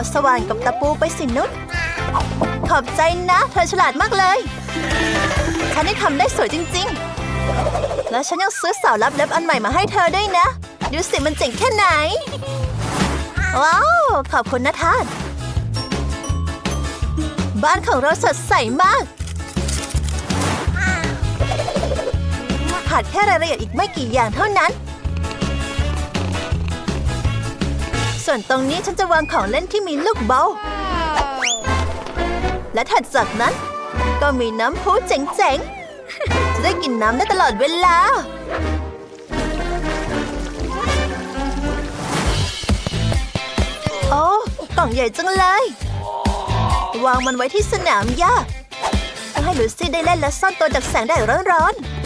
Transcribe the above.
เอาสว่านกับตะปูไปสินุชขอบใจนะ เธอฉลาดมากเลย ฉันได้ทำได้สวยจริง ๆ แล้วฉันยังซื้อเสาลับเล็บอันใหม่มาให้เธอด้วยนะ ดูสิมันเจ๋งแค่ไหน ว้าว ขอบคุณนะท่าน บ้านของเราสดใสมากขาดแค่รายละเอียดอีกไม่กี่อย่างเท่านั้น ส่วนตรงนี้ฉันจะวางของเล่นที่มีลูกเบา และถัดจากนั้น ก็มีน้ำพุเจ๋งๆ จะได้กินน้ำได้ตลอดเวลา โอ้กล่องใหญ่จังเลย วางมันไว้ที่สนามหญ้าเพื่อให้ลูซี่ได้เล่นและซ่อนตัวจากแสงแดดร้อนๆ